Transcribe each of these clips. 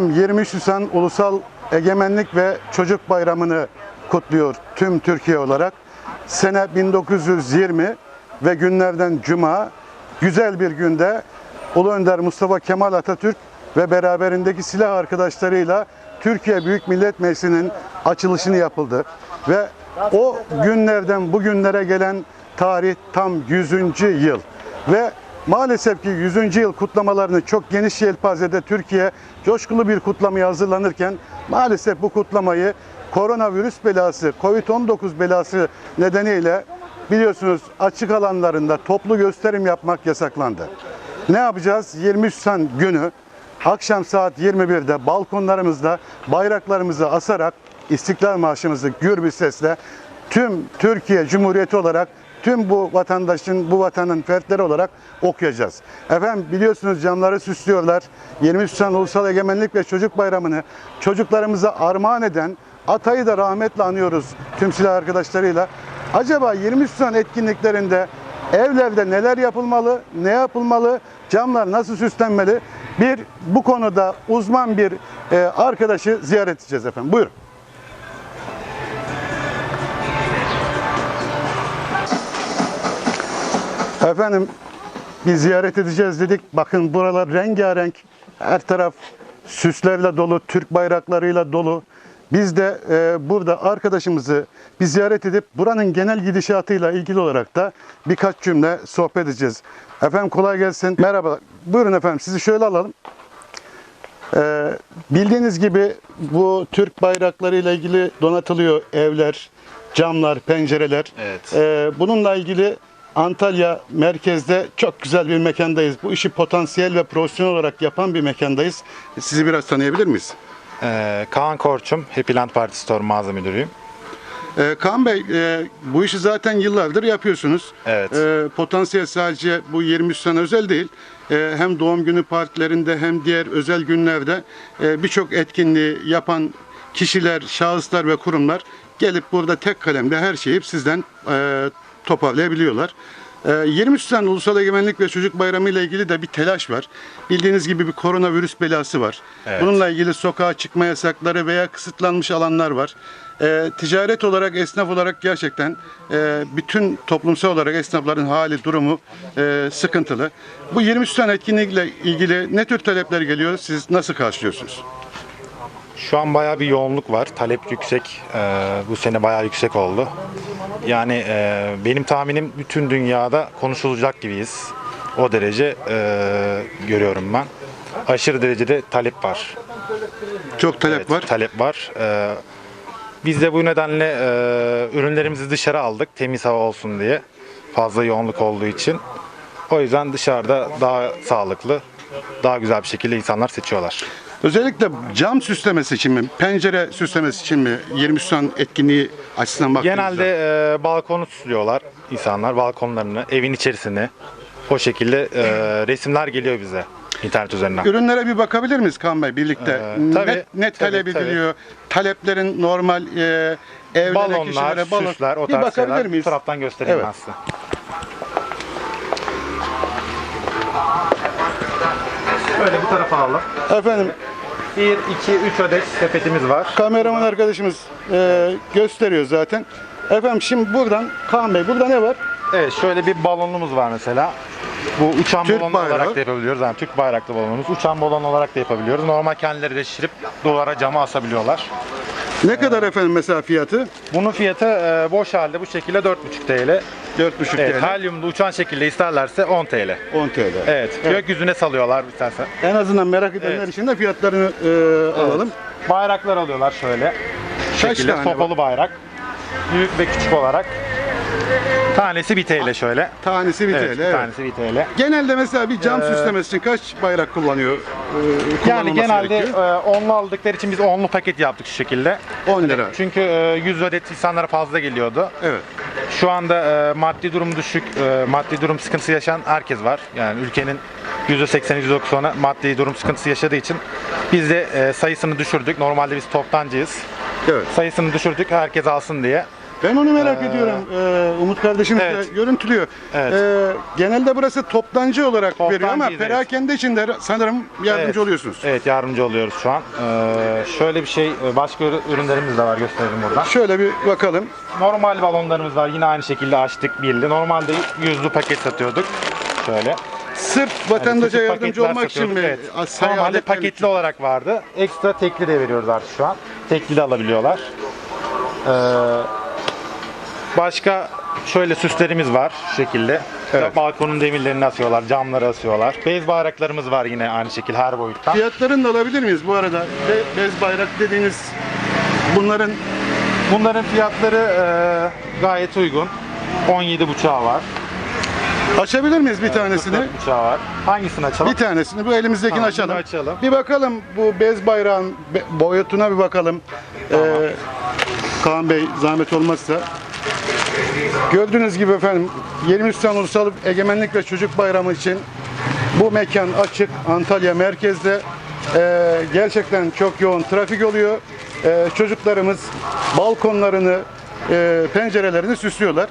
Efendim 23 Nisan Ulusal Egemenlik ve Çocuk Bayramı'nı kutluyor tüm Türkiye olarak. Sene 1920 ve günlerden cuma güzel bir günde Ulu Önder Mustafa Kemal Atatürk ve beraberindeki silah arkadaşlarıyla Türkiye Büyük Millet Meclisi'nin açılışını yapıldı. Ve o günlerden bugünlere gelen tarih tam 100. yıl. Ve Maalesef ki 100. yıl kutlamalarını çok geniş yelpazede Türkiye coşkulu bir kutlamaya hazırlanırken maalesef bu kutlamayı koronavirüs belası, Covid-19 belası nedeniyle biliyorsunuz açık alanlarında toplu gösterim yapmak yasaklandı. Ne yapacağız? 23 Nisan günü akşam saat 21'de balkonlarımızda bayraklarımızı asarak İstiklal Marşımızı gür bir sesle tüm Türkiye Cumhuriyeti olarak tüm bu vatandaşın, bu vatanın fertleri olarak okuyacağız. Efendim biliyorsunuz camları süslüyorlar. 23 Nisan Ulusal Egemenlik ve Çocuk Bayramı'nı çocuklarımıza armağan eden Atay'ı da rahmetle anıyoruz tüm silah arkadaşlarıyla. Acaba 23 Nisan etkinliklerinde evlerde neler yapılmalı, ne yapılmalı, camlar nasıl süslenmeli? Bir bu konuda uzman bir e, arkadaşı ziyaret edeceğiz efendim. Buyurun. Efendim bir ziyaret edeceğiz dedik. Bakın buralar rengarenk. Her taraf süslerle dolu, Türk bayraklarıyla dolu. Biz de e, burada arkadaşımızı bir ziyaret edip buranın genel gidişatıyla ilgili olarak da birkaç cümle sohbet edeceğiz. Efendim kolay gelsin. Merhaba. Buyurun efendim sizi şöyle alalım. Ee, bildiğiniz gibi bu Türk bayraklarıyla ilgili donatılıyor evler, camlar, pencereler. Evet. Ee, bununla ilgili Antalya merkezde çok güzel bir mekandayız. Bu işi potansiyel ve profesyonel olarak yapan bir mekandayız. Sizi biraz tanıyabilir miyiz? Ee, Kaan Korçum, Happy Land Party Store mağaza müdürüyüm. Ee, Kaan Bey, e, bu işi zaten yıllardır yapıyorsunuz. Evet. Ee, potansiyel sadece bu 23 sene özel değil. Ee, hem doğum günü partilerinde hem diğer özel günlerde e, birçok etkinliği yapan kişiler, şahıslar ve kurumlar gelip burada tek kalemde her şeyi sizden e, toparlayabiliyorlar. Ee, 23 Nisan Ulusal Egemenlik ve Çocuk Bayramı ile ilgili de bir telaş var. Bildiğiniz gibi bir koronavirüs belası var. Evet. Bununla ilgili sokağa çıkma yasakları veya kısıtlanmış alanlar var. Ee, ticaret olarak, esnaf olarak gerçekten e, bütün toplumsal olarak esnafların hali, durumu e, sıkıntılı. Bu 23 Nisan etkinlikle ilgili ne tür talepler geliyor? Siz nasıl karşılıyorsunuz? Şu an bayağı bir yoğunluk var. Talep yüksek. Ee, bu sene bayağı yüksek oldu. Yani e, benim tahminim bütün dünyada konuşulacak gibiyiz. O derece e, görüyorum ben. Aşırı derecede talep var. Çok talep Evet, var. Talep var. Ee, biz de bu nedenle e, ürünlerimizi dışarı aldık temiz hava olsun diye. Fazla yoğunluk olduğu için. O yüzden dışarıda daha sağlıklı, daha güzel bir şekilde insanlar seçiyorlar. Özellikle cam süslemesi için mi, pencere süslemesi için mi 23 Nisan etkinliği açısından baktığınızda? Genelde e, balkonu süslüyorlar insanlar, balkonlarını, evin içerisini. O şekilde e, resimler geliyor bize internet üzerinden. Ürünlere bir bakabilir miyiz Kaan Bey birlikte? Ee, tabii, net, net tabii, talep tabii. ediliyor. Taleplerin normal e, evlere, Balonlar, kişilere, balon. süsler, o bir tarz bakabilir şeyler. miyiz? Bu taraftan göstereyim Evet. size. Böyle bu tarafa alalım. Efendim 1, 2, 3 adet sepetimiz var. kameraman arkadaşımız e, gösteriyor zaten. Efendim şimdi buradan Kaan Bey burada ne var? Evet şöyle bir balonumuz var mesela. Bu uçan Türk balon bayrağı. olarak da yapabiliyoruz. Yani Türk bayraklı balonumuz. Uçan balon olarak da yapabiliyoruz. Normal kendileri de şişirip duvara cama asabiliyorlar. Ne kadar efendim mesela fiyatı? Bunun fiyatı e, boş halde bu şekilde 4,5 TL. 4,5 Evet, TL. helyumlu uçan şekilde isterlerse 10 TL. 10 TL. Evet, gökyüzüne salıyorlar istersen. En azından merak edenler Evet. için de fiyatlarını e, alalım. Bayraklar alıyorlar şöyle. Kaç şekilde tane sopalı bayrak. Büyük ve küçük olarak. Tanesi 1 TL şöyle. Tanesi 1 Evet, TL. evet. tanesi 1 TL. Genelde mesela bir cam Ee, süslemesi için kaç bayrak kullanıyor? e, Yani kullanılması genelde gerekiyor? e, onlu aldıkları için biz onlu paket yaptık şu şekilde. 10 lira. Çünkü e, 100 adet insanlara fazla geliyordu. Evet. Şu anda e, maddi durum düşük, e, maddi durum sıkıntısı yaşayan herkes var. Yani ülkenin %80'i %90'ı maddi durum sıkıntısı yaşadığı için biz de e, sayısını düşürdük. Normalde biz toptancıyız. Evet. Sayısını düşürdük herkes alsın diye. Ben onu merak ediyorum. Ee, Umut kardeşimiz Evet. görüntülüyor. Evet. Ee, genelde burası toptancı olarak veriyor ama evet. perakende için de sanırım yardımcı Evet. oluyorsunuz. Evet yardımcı oluyoruz şu an. Ee, şöyle bir şey e, başka ürü- ürünlerimiz de var gösterelim buradan. Şöyle bir bakalım. Normal balonlarımız var yine aynı şekilde açtık birli. Normalde yüzlü paket satıyorduk. Şöyle. Sırf vatandaşa küçük yardımcı olmak için mi? Evet. Normalde paketli için. olarak vardı. Ekstra tekli de veriyoruz artık şu an. Tekli de alabiliyorlar. Ee, başka şöyle süslerimiz var şu şekilde. Evet. Balkonun demirlerini asıyorlar, camları asıyorlar. Bez bayraklarımız var yine aynı şekilde her boyuttan. Fiyatlarını da alabilir miyiz bu arada? Be- bez bayrak dediğiniz bunların Bunların fiyatları e, gayet uygun. 17 buçağı var. açabilir miyiz bir tanesini? 44 buçağı var. Hangisini açalım? Bir tanesini bu elimizdekini Tamam, açalım. açalım. Bir bakalım bu bez bayrağın be- boyutuna bir bakalım. Ee, Kaan Bey zahmet olmazsa. Gördüğünüz gibi efendim 23 Nisan Ulusal Egemenlik ve Çocuk Bayramı için bu mekan açık Antalya merkezde. Ee, gerçekten çok yoğun trafik oluyor. Ee, çocuklarımız balkonlarını, e, pencerelerini süslüyorlar.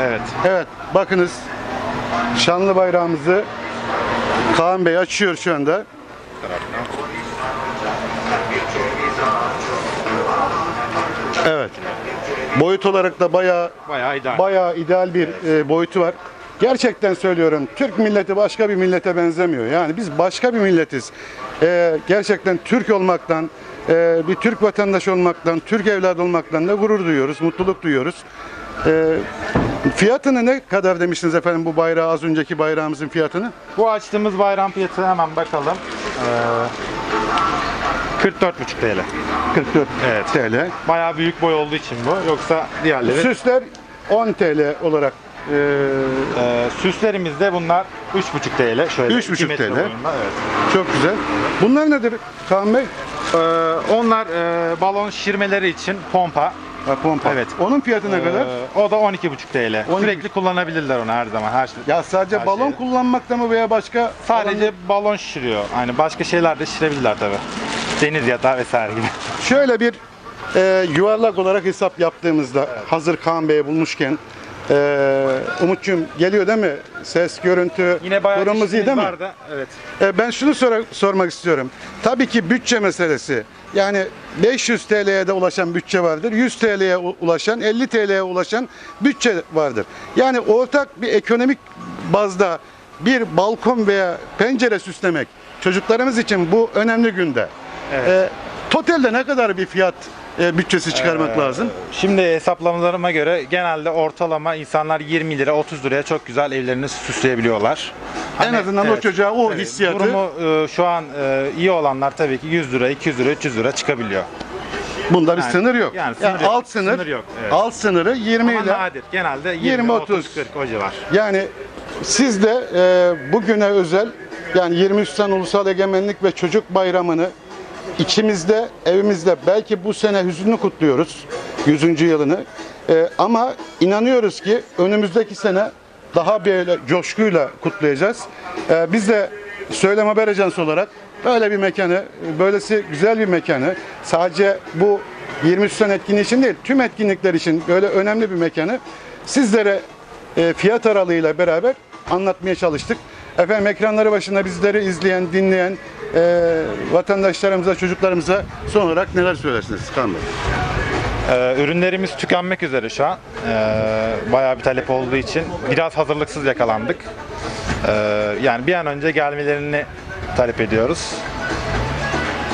Evet. Evet bakınız şanlı bayrağımızı Kaan Bey açıyor şu anda. Evet. Boyut olarak da bayağı Bayağı ideal. bayağı ideal bir e, boyutu var. Gerçekten söylüyorum. Türk milleti başka bir millete benzemiyor. Yani biz başka bir milletiz. E, gerçekten Türk olmaktan, e, bir Türk vatandaşı olmaktan, Türk evladı olmaktan da gurur duyuyoruz, mutluluk duyuyoruz. E, fiyatını ne kadar demiştiniz efendim bu bayrağı az önceki bayrağımızın fiyatını? Bu açtığımız bayram fiyatı hemen bakalım. Ee, 44,5 TL. 44 Evet. TL. Bayağı büyük boy olduğu için bu. Yoksa diğerleri. Süsler 10 TL olarak e, Ee, süslerimiz de bunlar 3,5 TL. Şöyle 3,5 2 metre TL. boyunda, Evet. çok güzel. Bunlar nedir Kaan Bey? Ee, onlar e, balon şişirmeleri için pompa. Ha, pompa. Evet. Onun fiyatı ne kadar? Ee, o da 12,5 TL. 12,5 Sürekli kullanabilirler onu her zaman. Her şey. Ya sadece Her balon şeyi. kullanmakta mı veya başka? Sadece balon şişiriyor. Hani başka şeyler de şişirebilirler tabii. Deniz yatağı vesaire gibi. Şöyle bir e, yuvarlak olarak hesap yaptığımızda hazır Kaan Bey'i bulmuşken e, Umut'cum geliyor değil mi? Ses, görüntü, Yine bayağı durumumuz iyi değil mi? vardı. Evet. E, ben şunu sor- sormak istiyorum. Tabii ki bütçe meselesi. Yani 500 TL'ye de ulaşan bütçe vardır. 100 TL'ye u- ulaşan, 50 TL'ye ulaşan bütçe vardır. Yani ortak bir ekonomik bazda bir balkon veya pencere süslemek çocuklarımız için bu önemli günde. Evet. E, totalde ne kadar bir fiyat e, bütçesi çıkarmak lazım? Şimdi hesaplamalarıma göre genelde ortalama insanlar 20 lira 30 liraya çok güzel evlerini süsleyebiliyorlar. en Hani, azından o evet, çocuğa o evet, hissiyatı Durumu e, şu an e, iyi olanlar tabii ki 100 lira, 200 lira, 300 lira çıkabiliyor. bunda bir yani- sınır yok. yani sınır yok, alt sınır, sınır yok, evet. alt sınırı 20 Ama ile nadir. Genelde 20, 20, 30, 30, 40 o civar. Yani siz de e, bugüne özel yani 23 Nisan Ulusal Egemenlik ve Çocuk Bayramı'nı içimizde, evimizde belki bu sene hüzünlü kutluyoruz 100. yılını. E, ama inanıyoruz ki önümüzdeki sene daha böyle coşkuyla kutlayacağız. E, biz de Söylem Haber Ajansı olarak böyle bir mekanı, böylesi güzel bir mekanı sadece bu 23 Nisan etkinliği için değil, tüm etkinlikler için böyle önemli bir mekanı sizlere e, fiyat aralığıyla beraber anlatmaya çalıştık. Efendim ekranları başında bizleri izleyen, dinleyen e, vatandaşlarımıza, çocuklarımıza son olarak neler söylersiniz Kaan Bey? Ee, ürünlerimiz tükenmek üzere şu an. Ee, bayağı bir talep olduğu için biraz hazırlıksız yakalandık. Ee, yani bir an önce gelmelerini talep ediyoruz.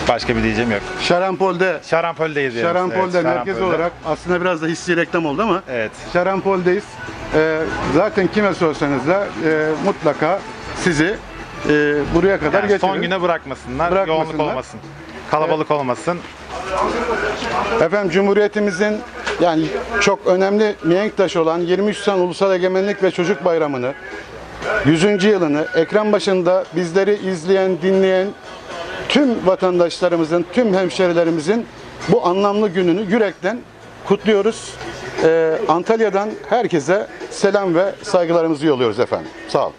Başka bir diyeceğim yok. Şarampol'de, Şarampol'deyiz yani. Şarampol'de Evet, merkez Şarampol'de. olarak aslında biraz da hissi reklam oldu ama Evet. Şarampol'deyiz. E, zaten kime sorsanız da e, mutlaka sizi e, buraya kadar Yani getirir. son güne bırakmasınlar, Bırakmasınlar. yoğunluk olmasın. Kalabalık olmasın. Efendim Cumhuriyetimizin yani çok önemli mihenk taşı olan 23 Nisan Ulusal Egemenlik ve Çocuk Bayramı'nı 100. yılını ekran başında bizleri izleyen, dinleyen tüm vatandaşlarımızın, tüm hemşerilerimizin bu anlamlı gününü yürekten kutluyoruz. Ee, Antalya'dan herkese selam ve saygılarımızı yolluyoruz efendim. Sağ olun.